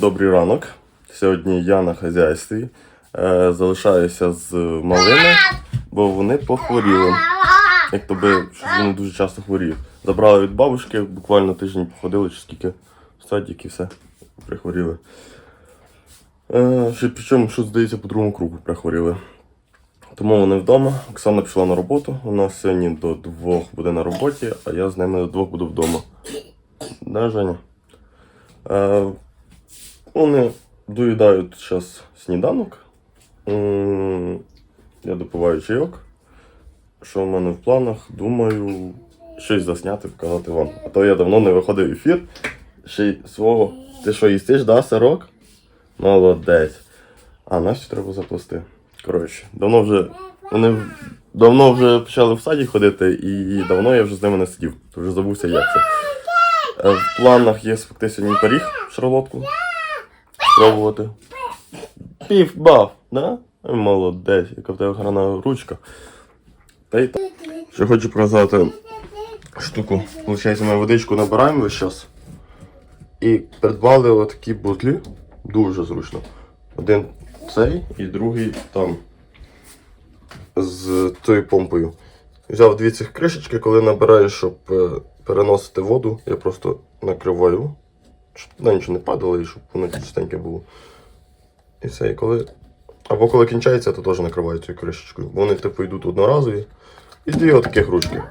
Добрий ранок. Сьогодні я на хазяйстві. Е, залишаюся з малими, бо вони похворіли. Як то би щось вони дуже часто хворіють. Забрали від бабушки, буквально тиждень походили, чи скільки в садик і все. Прихворіли. Е, ще причому, що здається, по другому кругу прихворіли. Тому вони вдома. Оксана пішла на роботу. У нас сьогодні до двох буде на роботі, а я з ними до двох буду вдома. Да, Женя? Вони доїдають зараз сніданок. Я допиваю чайок. Що в мене в планах? Думаю, щось засняти, показати вам. А то я давно не виходив в ефір. Ще й свого. Ти що, їстиш, да, сирок? Молодець. А Настю треба заплести. Коротше, давно вже. Вони давно вже почали в саді ходити, і давно я вже з ними не сидів. Вже забувся, як це. Е, В планах є спекти сьогодні пиріг шарлотку. Спробувати. Пів бав, да? Молодець, яка в тебе гарна ручка. Та й так. Ще хочу показати штуку. Получається, ми водичку набираємо весь час. І придбали отакі бутлі. Дуже зручно. Один цей і другий там. З цією помпою. Взяв дві цих кришечки, коли набираєш, щоб е, переносити воду, я просто накриваю, щоб туди нічого не падало і щоб воно чистеньке було. І все. І коли... Або коли кінчається, то теж накриваю цією кришечкою. Вони типу йдуть одноразові. І дві отаких ручки.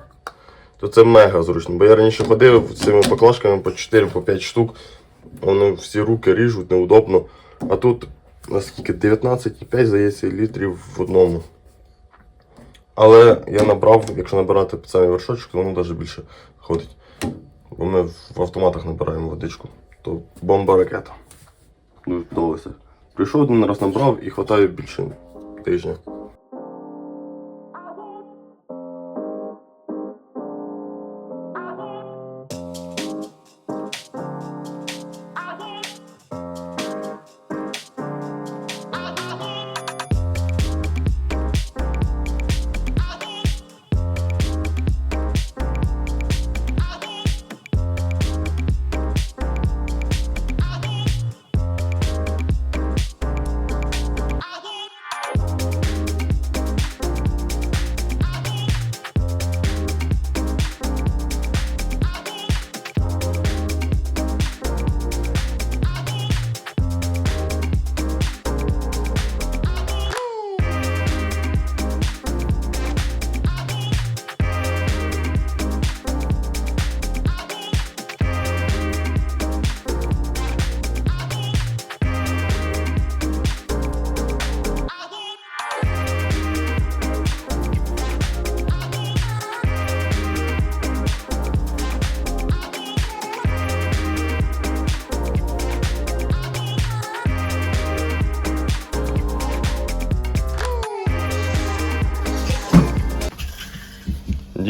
То це мега зручно. Бо я раніше ходив цими поклажками по 4-5 штук. Вони всі руки ріжуть, неудобно. А тут наскільки 19,5, здається, літрів в одному. Але я набрав, якщо набирати самий вершочок, то воно навіть більше ходить. Бо ми в автоматах набираємо водичку. То бомба ракета. Дуже подобається. Прийшов один раз набрав і хватає більше тижня.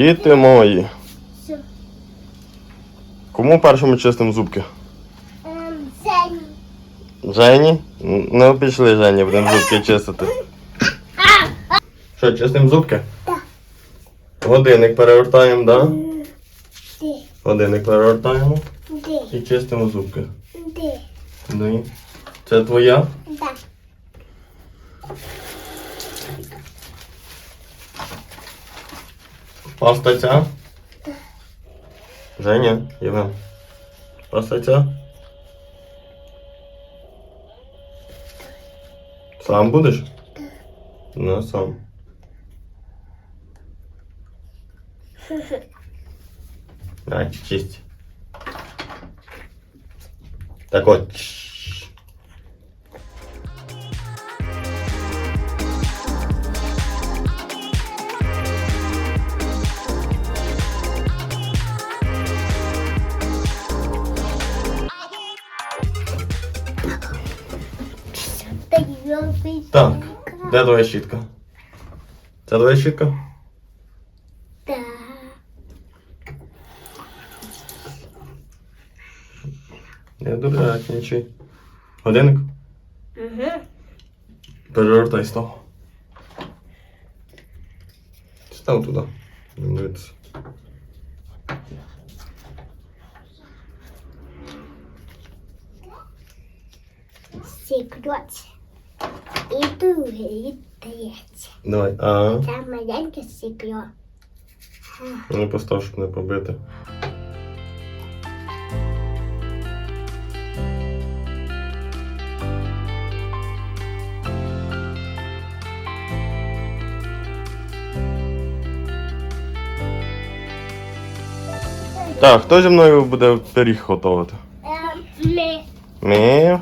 Діти мої. Що? Кому першому чистим зубки? Ем. Жені? Н- Не пішли Жені, будемо зубки чистити. Що, чистим зубки? Так. Годинник перевертаємо, да? Де? Годинник перевертаємо і чистимо зубки. Ну це твоя? Так. Паста ця? Женя, Євген. Паста ця? Сам будеш? Ну, сам. А, чисть. Так от. Так, де твоя щітка? Це твоя щітка? Так. Не дурачничай. Годинник? Угу. Перевертай став. Став туди. Дивитися. секрет. І другий, і третій. Давай. А. Там маленький секрет. Ну постав, щоб не побити. Так, хто зі мною буде пиріг готувати? Ми. Ми.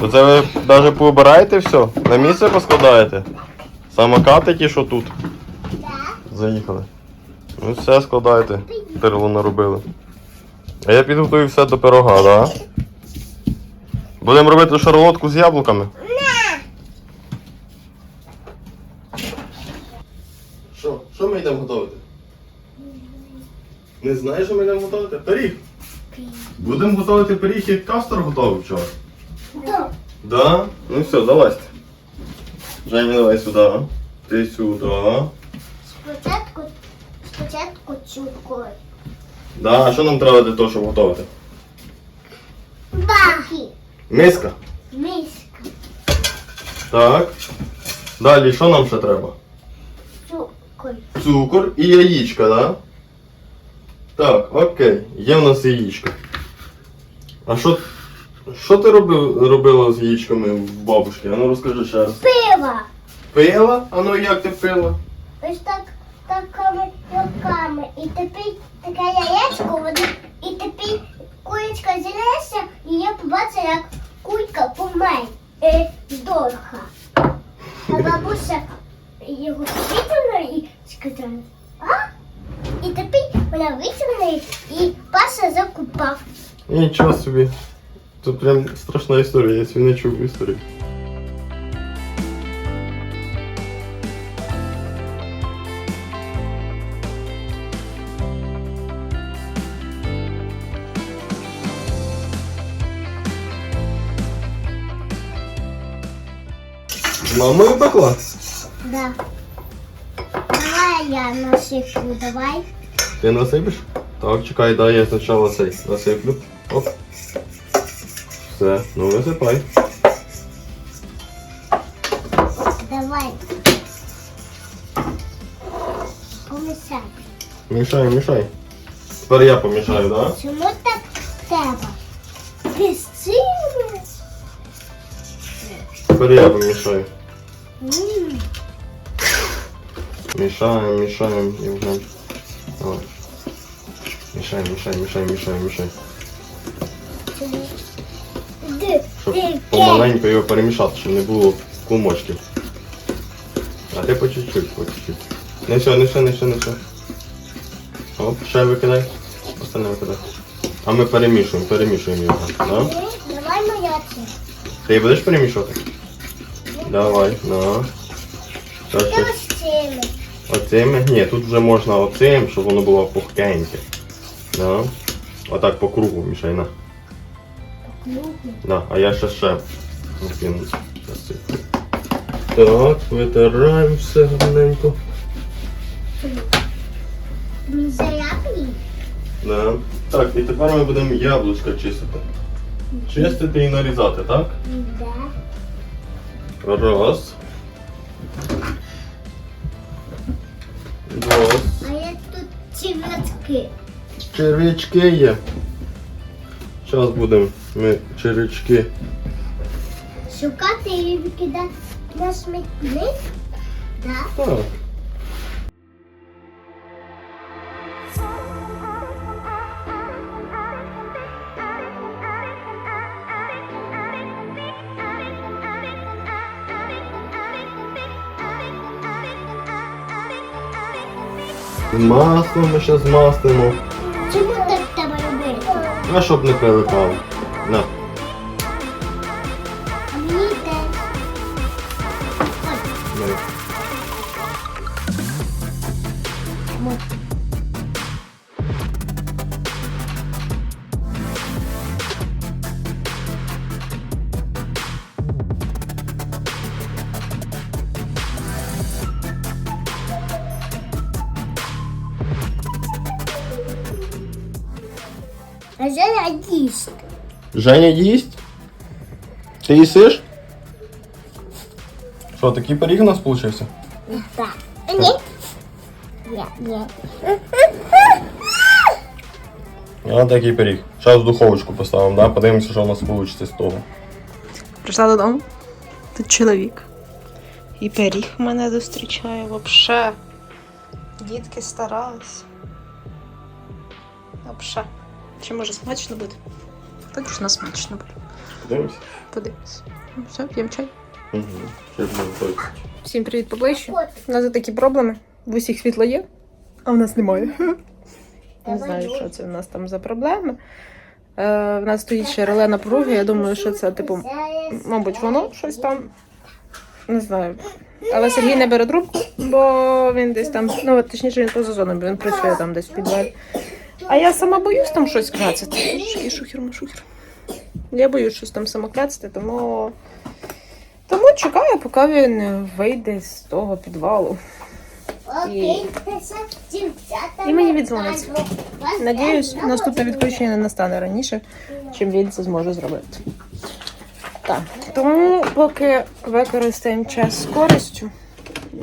То це ви навіть пообираєте все? На місце поскладаєте? Самокати ті, що тут. Заїхали. Ну все складайте. Перло наробили. А я підготую все до пирога, так? Да? Будемо робити шарлотку з яблуками. Що? Що ми йдемо готувати? Не знаєш, що ми йдемо готувати? Пиріг. Будемо готувати пиріг, як кастер готовий вчора. Да. Да? Ну все, залазьте. Женя, давай сюди. Ти сюди. Спочатку, спочатку цукор. Да, а що нам треба для того, щоб готувати? Баги. Миска. Миска. Так. Далі, що нам ще треба? Цукор. Цукор і яєчка, да? Так, окей. Є в нас яєчко. А що. Що ти робив, робила з яєчками в бабушки? А ну розкажи ще раз. Пила? А ну як ти пила? Ось так такими руками. І тепер таке яєчко, воно, і тепер курочка зілася, і я побачила, як кулька помер е, здорха. А бабуся його витягнула і сказала, а? І тепер вона витягнула і Паша закупав. Нічого собі. Тут прям страшна історія, я сьогодні не чув історію. Мама і пекла. Да. Давай я насиплю, давай. Ти насипиш? Так, чекай, дай я спочатку цей насиплю. Оп. Все, ну висипай. Давай. Помішай. Мішай, мішай. Тепер я помішаю, так? Да? Чому так треба? Красиво. Тепер я помішаю. М, Мішаємо, мішаємо і вже. Давай. Мішай, мішай, мішай, мішай, мішай. Щоб ди, помаленьку його перемішати, щоб не було кумочків. А ти по чуть-чуть, по чуть-чуть. Не все, не все, не все, не все. Оп, ще викидай. Остальне викидай. А ми перемішуємо, перемішуємо його. Да? ди. Давай мояці. Ти будеш перемішувати? Давай, на. Цими? Оцими? Ні, тут вже можна оцим, щоб воно було пухкеньке. Да. Отак по кругу мішай на. Да, а я ще ще накину. Так, витираємо все гарненько. Не? Да. Так, і тепер ми будемо яблучка чистити. Чистити і нарізати, так? Да. Раз. Два. А я тут червячки. Червячки є. Зараз будемо ми червячки. Шукати і викидати на смітник? Да. Так. Масло ми ще змастимо. А щоб не прилипало. На. А Женя їсть. Женя їсть? Ти їсиш? Що, такий пиріг у нас вийшов? Так. Ні. Ні, ні. Ось такий пиріг. Зараз в духовочку поставимо, да? подивимося, що у нас вийде з того. Прийшла додому. Тут чоловік. І пиріг мене зустрічає вообще. Дітки старались. Вообще. Чи може смачно буде? Точно смачно буде. Подивимося? Подивись. Ну, Все, п'ємо чай. Угу. Ще. Всім привіт поближче. У нас такі проблеми. В усіх світло є, а в нас немає. Не знаю, що це в нас там за проблеми. Е, в нас стоїть ще реле напруги. Я думаю, що це, типу, мабуть, воно щось там. Не знаю. Але Сергій не бере трубку, бо він десь там, ну от, точніше, він поза зоною, бо він працює там десь в підвалі. А я сама боюсь там щось клацати. Шухер, шухер, шухер. Я боюсь щось там сама клацати, тому. Тому чекаю, поки він вийде з того підвалу. Окей. І мені віддзвониться. Надіюсь, наступне відключення не настане раніше, чим він це зможе зробити. Так, тому поки використаємо час з користю,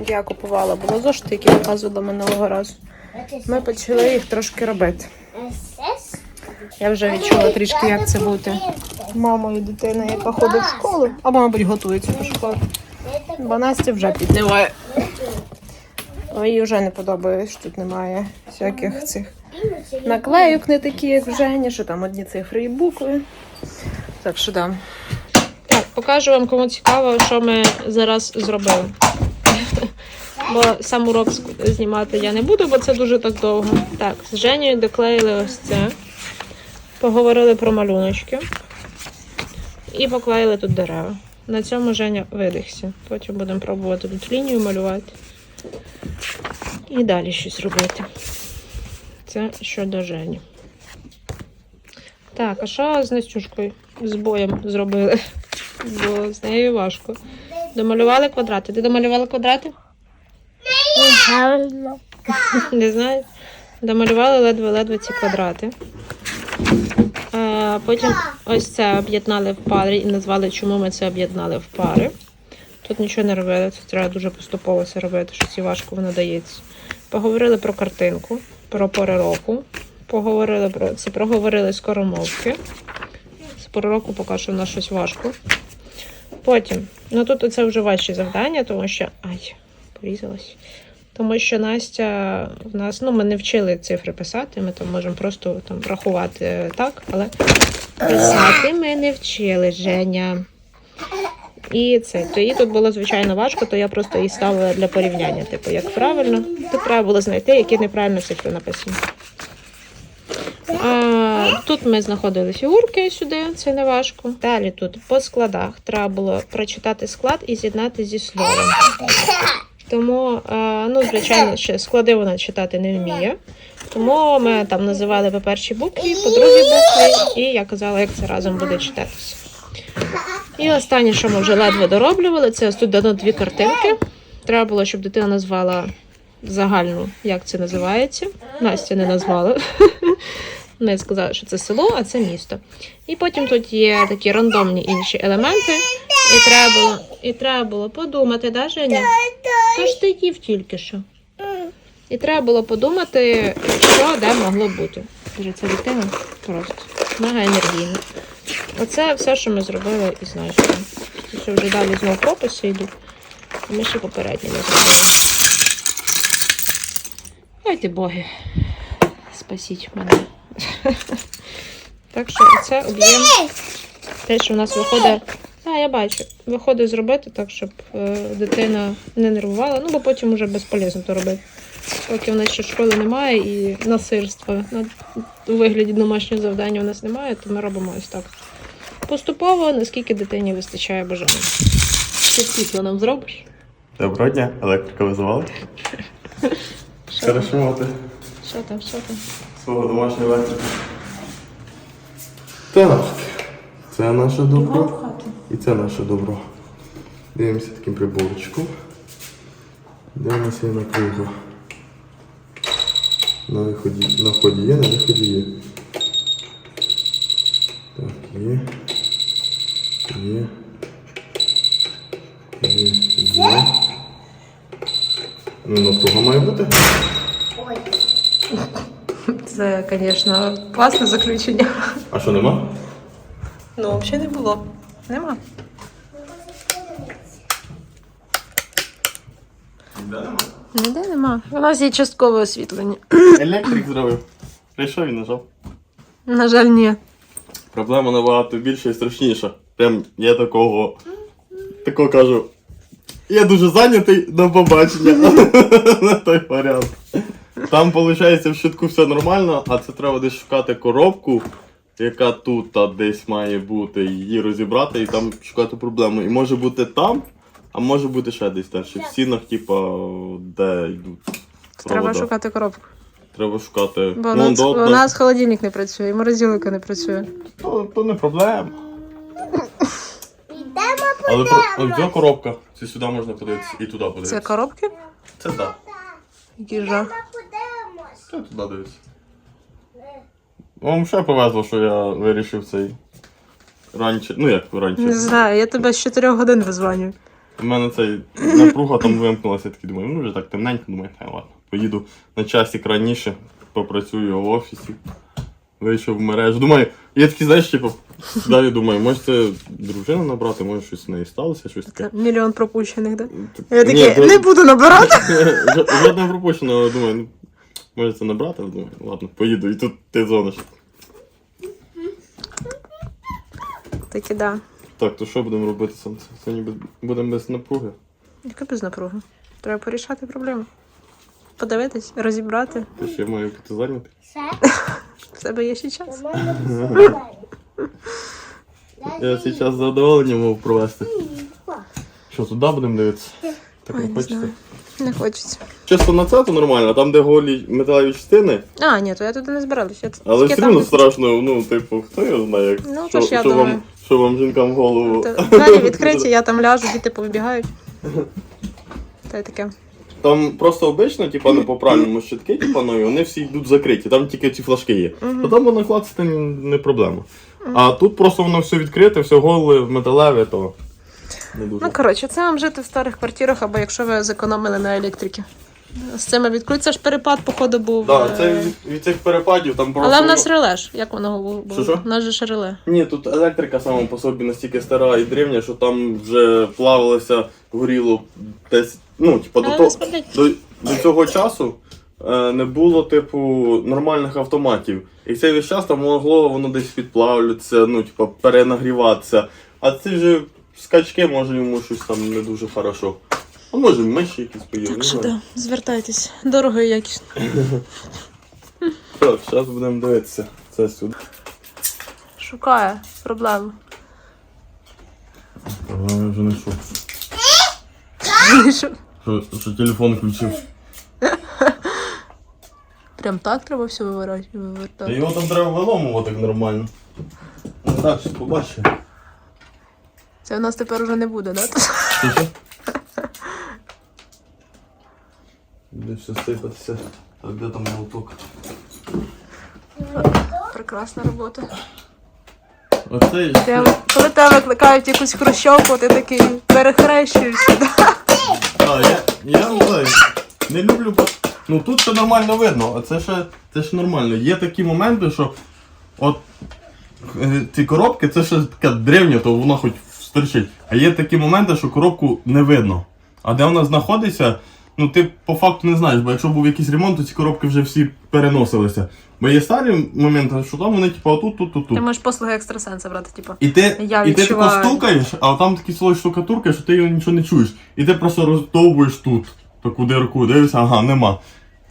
я купувала було зошити, які показувала минулого разу. Ми почали їх трошки робити. Я вже відчула трішки, як це бути мамою дитини, яка ходить в школу, або, мабуть, готується до школи. Бо Настя вже піднімає. Їй вже не подобається, що тут немає всяких цих наклейок, не такі, як в Жені, що там одні цифри і букви. Так що да. Так, покажу вам, кому цікаво, що ми зараз зробили. Бо сам урок знімати я не буду, бо це дуже так довго. Так, з Женєю доклеїли ось це. Поговорили про малюночки. І поклеїли тут дерева. На цьому Женя видихся. Потім будемо пробувати тут лінію малювати. І далі щось робити. Це щодо Жені. Так, а що з Настюшкою з боєм зробили? Бо з нею важко. Домалювали квадрати. Ти домалювала квадрати? Не знаю. Домалювали ледве-ледве ці квадрати. Потім ось це об'єднали в пари і назвали, чому ми це об'єднали в пари. Тут нічого не робили, це треба дуже поступово це робити, що ці важко воно дається. Поговорили про картинку, про пори року. Поговорили про це, проговорили скоромовки. З пори року поки що в нас щось важко. Потім, ну тут це вже важчі завдання, тому що. Ай, порізалась. Тому що Настя в нас, ну, ми не вчили цифри писати, ми там можемо просто там рахувати е, так, але писати ми не вчили, Женя. І це, то їй тут було звичайно важко, то я просто її ставила для порівняння, типу, як правильно. Тут треба було знайти, які неправильно цифри написані. А, тут ми знаходили фігурки сюди, це не важко. Далі тут по складах треба було прочитати склад і з'єднати зі словом. Тому, ну, звичайно, ще склади вона читати не вміє. Тому ми там називали по першій букві, по другій букві, і я казала, як це разом буде читатися. І останнє, що ми вже ледве дороблювали, це тут дано дві картинки. Треба було, щоб дитина назвала загальну, як це називається. Настя не назвала. Ми сказали, що це село, а це місто. І потім тут є такі рандомні інші елементи. І треба було, і треба було подумати, да, Женя? Тож ти їв тільки що. І треба було подумати, що де могло бути. Каже, це дитина просто мега енергійна. Оце все, що ми зробили із Настю. Що вже далі знову прописи йдуть. Ми ще попередньо не зробили. Ти боги. Спасіть мене. Так що це об'єм. Те, що в нас виходить. А, я бачу. Виходить зробити так, щоб е, дитина не нервувала. Ну, бо потім вже безполезно то робити. Поки в нас ще школи немає і насильства на, у вигляді домашнього завдання у нас немає, то ми робимо ось так. Поступово, наскільки дитині вистачає бажання. Ти світло нам зробиш? Доброго дня, електрика визивали. Що там? Хорошо Що там, що там? Свого домашнього електрика. Так, це наше добро. І це наше добро. Дивимося таким приборчиком. Де у нас є напруга? На виході. На вході є, на виході є. Так, є. Є. Є. Є. Ну, напруга має бути. Ой. Це, звісно, класне заключення. А що нема? Ну, взагалі не було. Нема. Ніде нема. Ніде нема. У нас є часткове освітлення. Електрик зробив. Прийшов і нажав. На жаль, ні. Проблема набагато більша і страшніша. Прям я такого. Такого кажу. Я дуже зайнятий до побачення. На той варіант. Там, виходить, в щитку все нормально, а це треба десь шукати коробку, яка тут а десь має бути, її розібрати і там шукати проблему. І може бути там, а може бути ще десь далі. В стінах, типа, де йдуть. Треба провода. шукати коробку. Треба шукати. Бо у Ну, нас, до- у нас холодильник не працює, і морозилка не працює. то, то не проблема. Ідемо Але про- ось ця коробка. Це сюди можна подивитися і туди Це подивитися. коробки? Це так. Який жах. Це туди дивитися. Вам ще повезло, що я вирішив цей. Раніше. Ну як Не знаю, я тебе з 4 годин визванюю. У мене цей напруга там вимкнулася, я такий думаю, ну вже так темненько, думаю, хай ладно. Поїду на часик раніше, попрацюю в офісі. Вийшов в мережу. Думаю, я такий, знаєш, типу, далі думаю, може це дружину набрати, може щось з нею сталося, щось таке. Мільйон пропущених, да? Я то- не буду набирати. Жо- Жодного пропущено, але думаю, ну, може це набрати, думаю, ладно, поїду, і тут ти дзвониш. Такі, да. Так, то що будемо робити сам? Сьогодні без- будемо без напруги. Яка без напруги? Треба порішати проблеми. Подивитись, розібрати. Ти ще маю бути зайнятий. Все. В тебе є ще час. Я цей час з задоволенням мав провести. Що, туди будемо дивитися? Так Ой, не не хочеться? знаю. Не хочеться. Чисто на це то нормально, там, де голі металеві частини, А, ні, то я туди не збиралася. Я але тільки все там одно десь- страшно, ну, типу, хто його знає, як, Ну, що, то ж я що, думаю. вам, що вам жінкам в голову. Та Двері відкриті, я там ляжу, діти повибігають. Та й таке. Там просто обично, типа, ну, по правильному щитки, типа, ну, і вони всі йдуть закриті, там тільки ці флажки є. То там воно клацати не проблема. А тут просто воно все відкрите, все голе, металеве, то не дуже. Ну, коротше, це вам жити в старих квартирах, або якщо ви зекономили на електриці. З цими відкрить, це ж перепад, походу, був. Так, е, це від, від цих перепадів там просто. Але в нас реле ж, як воно було? Що-що? У нас же ж реле. Ні, тут електрика сама по собі настільки стара і древня, що там вже плавилося, горіло десь. Ну, типу, до, того- до, до цього часу е, не було, типу, нормальних автоматів. І цей весь час там могло воно десь підплавлюватися, ну, типу, перенагріватися. А ці вже скачки, може йому щось там не дуже хорошо. А може миші якісь поїли. Так що да, звертайтесь. Дорого і якісно. Так, зараз будемо дивитися. Це сюди. Шукає проблему. Я вже знайшов. Що, Що, що телефон включив. Прям так треба все вивирати- Та його там треба виломувати так нормально. Ну так, що побачимо. Це у нас тепер уже не буде, да? Буде все сипатися. Так, де там молоток? Прекрасна робота. Оцей. Прям, коли тебе викликають якусь хрущовку, ти такий перехрещуєшся. Да? А, я, я знаю, не люблю. Ну тут все нормально видно, а це ще, це ще нормально. Є такі моменти, що от е, ці коробки, це ще така древня, то вона хоч стерчить. А є такі моменти, що коробку не видно. А де вона знаходиться, ну ти по факту не знаєш, бо якщо був якийсь ремонт, то ці коробки вже всі переносилися. Бо є старі моменти, що там вони типу отут, тут, тут, тут. Ти можеш послуги екстрасенса брати, типу. І ти, Я і ти тако відчуваю. стукаєш, а там такий слой штукатурка, що ти його нічого не чуєш. І ти просто роздовбуєш тут, таку дирку, дивишся, ага, нема.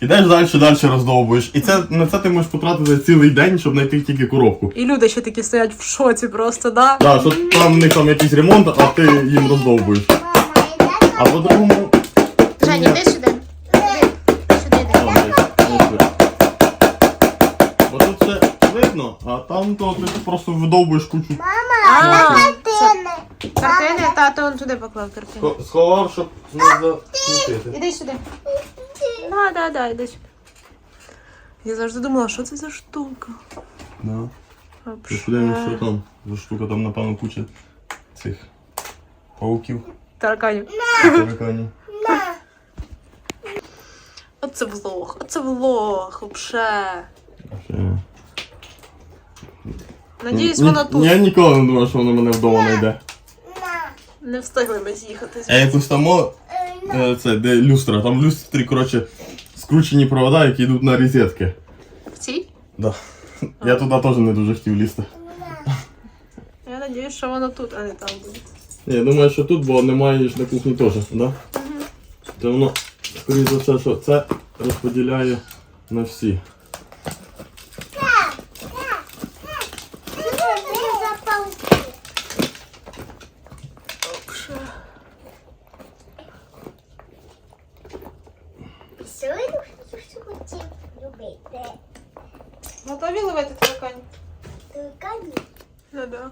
Ідеш далі, далі роздовбуєш. І це, на це ти можеш потратити цілий день, щоб знайти тільки коробку. І люди ще такі стоять в шоці просто, да? Так, що там в них там якийсь ремонт, а ти їм роздовбуєш. А по-другому. Жень, ні. іди сюди. Сюди йди. Бо тут все видно, а там то ти просто видовбуєш кучу. А, це картини. картини, тато он туди поклав картини. Схо- Сховав, щоб не засмітити. Іди сюди. Да, да, да, іди сюди. Я завжди думала, що це за штука. Да. Вообще. Подивимось, що там за штука, там напевно куча цих пауків. Тараканів. Таракані. На. Оце влог, оце влог, вообще. Надіюсь, вона тут. Я ніколи не думав, що вона мене вдома знайде. На. Не встигли ми з'їхати. А якось там, о, Е, е, це, де люстра, там в люстрі, коротше, скручені провода, які йдуть на розетки. В цій? Да. Я туди теж не дуже хотів лізти. Я сподіваюся, що воно тут, а не там буде. Ні, я думаю, що тут, бо немає ж на кухні теж, да? Це воно, скоріше за все, що це розподіляє на всі. Не запав. Сьогодні що хотів любити. Готові ловити тараканів? Таракані. Ну да.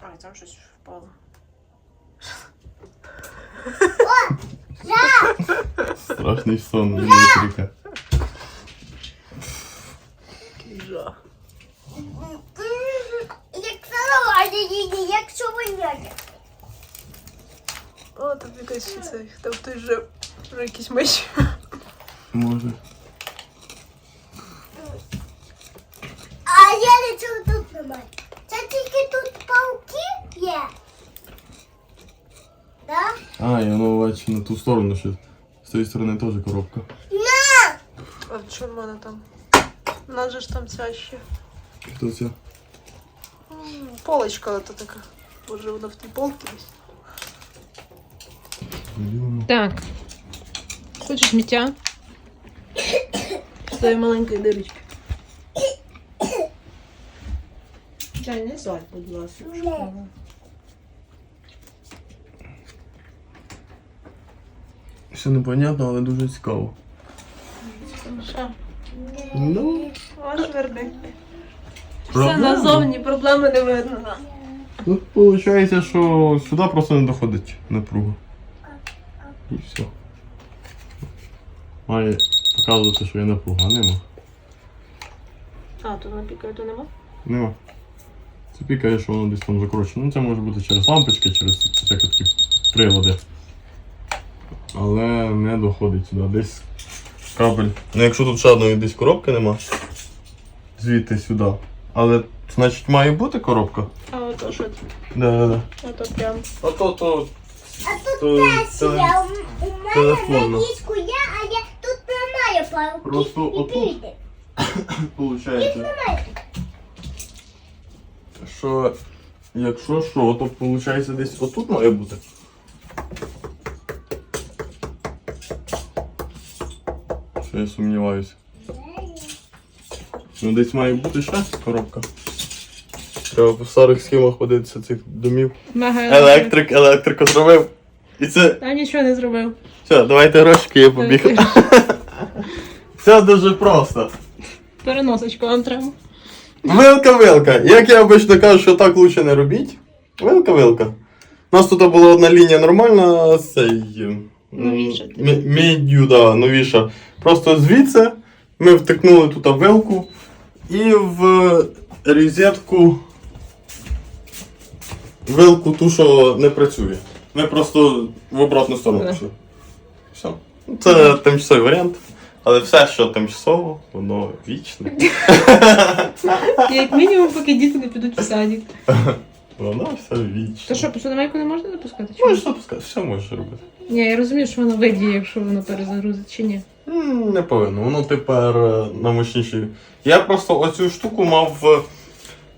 Ай, там щось впало. Страшний сон, Дмитрика. Жах. Як салані, як шовеняня. О, там якась ще цей, там хтось жив. Вже якісь миші. Може. А я нічого тут немає. Це тільки тут пауки є. Да? А, я ну бачу на ту сторону ще. З цієї сторони теж коробка. На! А в чому вона там? У нас же ж там ця ще. Хто це? М, Полочка ото така. Може вона в тій полці десь. Так. Хочеш сміття? З тої маленької дирочки. Дай, не зваль, будь ласка. Все непонятно, але дуже цікаво. Що? Ну, Ваш вердикт. Все Проблема? назовні, проблеми не видно. да. тут виходить, що сюди просто не доходить напруга. І все. Має показувати, що є напруга, а нема. А, тут напікає, то нема? Нема. Це пікає, що воно десь там закручено. Ну це може бути через лампочки, через всякі такі прилади. Але не доходить сюди. Десь кабель. Ну якщо тут ще одної десь коробки нема. Звідти сюди. Але значить має бути коробка. А ото що це? Да, да, да. Ото прям. А то то. А тут то теж теле- є. У- У мене телефонно. на ліжку є, а я тут немає пауки. Просто І отут. піде. Получається. Що якщо що, то виходить десь отут має бути. Що я сумніваюся. Ну десь має бути ще коробка. Треба по старих схемах ходитися цих домів. Мега Електрик, електрику зробив. І це. Та нічого не зробив. Все, давайте грошики, я побіг. Все дуже просто. Переносочку вам треба. Вилка-вилка. Як я обично кажу, що так лучше не робіть. Вилка-вилка. У нас тут була одна лінія нормальна, а цей. Новіша. Мідю, да, новіша. Просто звідси ми втикнули тут вилку і в розетку вилку ту, що не працює. Ми просто в обратну сторону пішли. Все. Це тимчасовий варіант. Але все, що тимчасово, воно вічне. Як мінімум, поки діти не підуть в садик. Воно все вічне. То що, посудомийку не можна запускати? Чи? Можеш запускати, все можеш робити. Ні, я розумію, що воно виб'є, якщо воно перезагрузить чи ні. М, Не повинно, воно тепер е, на мощніші. Я просто оцю штуку мав. е,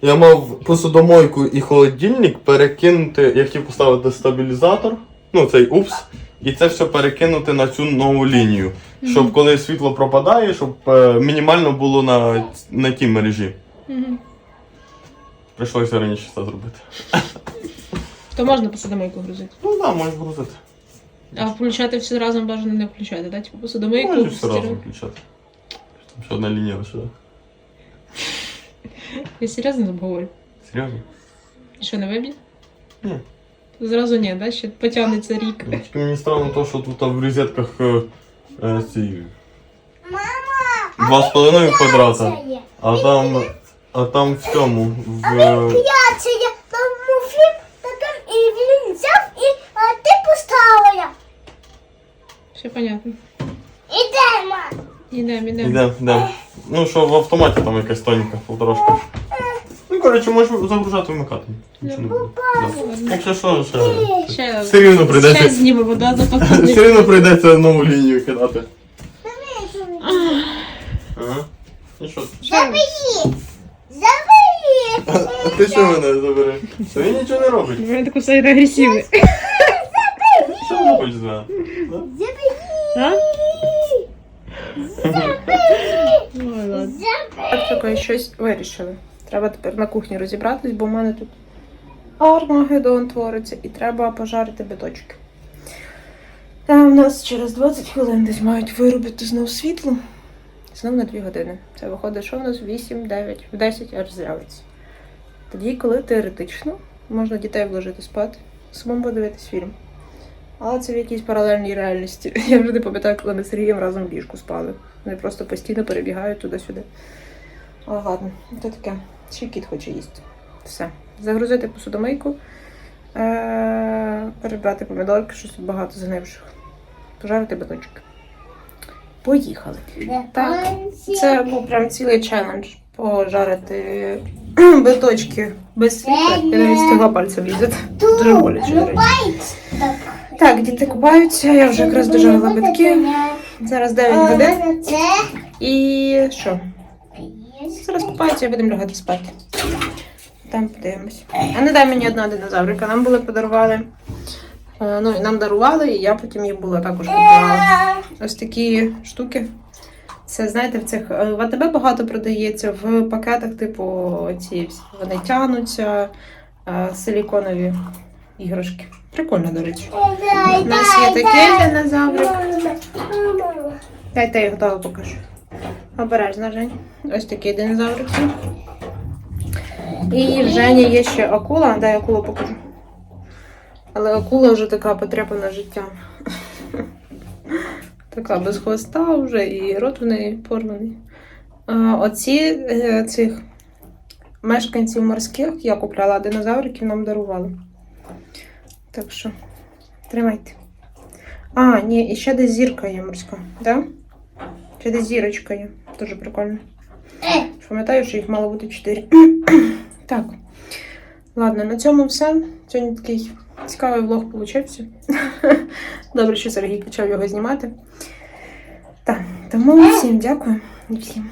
Я мав посудомойку і холодильник перекинути, як хотів поставити стабілізатор, ну цей упс, і це все перекинути на цю нову лінію. Щоб коли світло пропадає, щоб е, мінімально було на, на тій мережі. Угу. Прийшлося раніше це зробити. То можна посудомийку грузити. Ну так, да, можеш грузити. А включати все разом бажано не включати, так? Типу посудомийку, Можеш все разом стиру. включати. Там ще одна лінія лише. Я серйозно обговорю. Серйозно? І що, не виб'є? Ні. Зразу ні, да? Ще потягнеться рік. Ну, Тільки мені странно то, що тут в розетках е, е, ці Два з половиною квадрата. Це є. А там, а там в цьому, в... Я це я тому фільм таким і він взяв і а, ти поставила. Все понятно. Ідемо. Ідемо, ідемо. Ідем, ідем. Ну що, в автоматі там якась тоненька, полторашка. Ну, коротше, можеш загружати вмикати. Нічого не буде. Да. Якщо що, ще... Ще, Все рівно прийдеться. ще знімемо, да, за Все рівно прийдеться нову лінію кидати. Ага. І що? Забери. Ти що мене забери? Та він нічого не робить. Він такий все агресивний. Що вона хоче з мене? А? Ой, ладно. Так, таке щось вирішили. Треба тепер на кухні розібратись, бо в мене тут Армагеддон твориться і треба пожарити биточки. Там у нас через 20 хвилин десь мають виробити знов світло. Знов на 2 години. Це виходить, що в нас 8, 9, в 10 аж з'явиться. Тоді, коли теоретично можна дітей вложити спати, самому подивитись фільм. Але це в якійсь паралельній реальності. Я вже не пам'ятаю, коли ми з Сергієм разом в ліжку спали. Вони просто постійно перебігають туди-сюди. Але ладно, то таке. Ще кіт хоче їсти. Все. Загрузити посудомийку, е- перебрати помідорки, щось тут багато загнивших. Пожарити батончики. Поїхали. Так, Це був прям цілий челендж пожарити биточки без світла. Я не встигла пальцем різати. Дуже боляче, до речі. Так. Діти купаються, я вже якраз дожарила битки. Зараз 9 годин. І що? Зараз купаються і будемо лягати спати. Там подивимось. А не дай мені одного динозаврика. Нам були подарували. Е, Ну, і нам дарували, і я потім їх була також купувала. Ось такі штуки. Це, знаєте, в цих е, в АТБ багато продається в пакетах, типу, ці всі. Вони тягнуться, е, силіконові іграшки. Прикольно, до речі. У нас є такий динозаврик. Дайте я його покажу. Обережно, Жень. Ось такий динозаврик. І в Жені є ще акула. Дай акулу покажу. Але акула вже така потряпана життям. Така без хвоста вже і рот в неї порваний. Оці е, цих мешканців морських я купляла динозавриків, нам дарували. Так що, тримайте. А, ні, і ще десь зірка є морська, да? Ще десь зірочка є. Дуже прикольно. Е. Пам'ятаю, що їх мало бути 4. так. Ладно, на цьому все. Сьогодні такий цікавий влог получився. Добре, що Сергій почав його знімати. Так, тому всім дякую і всім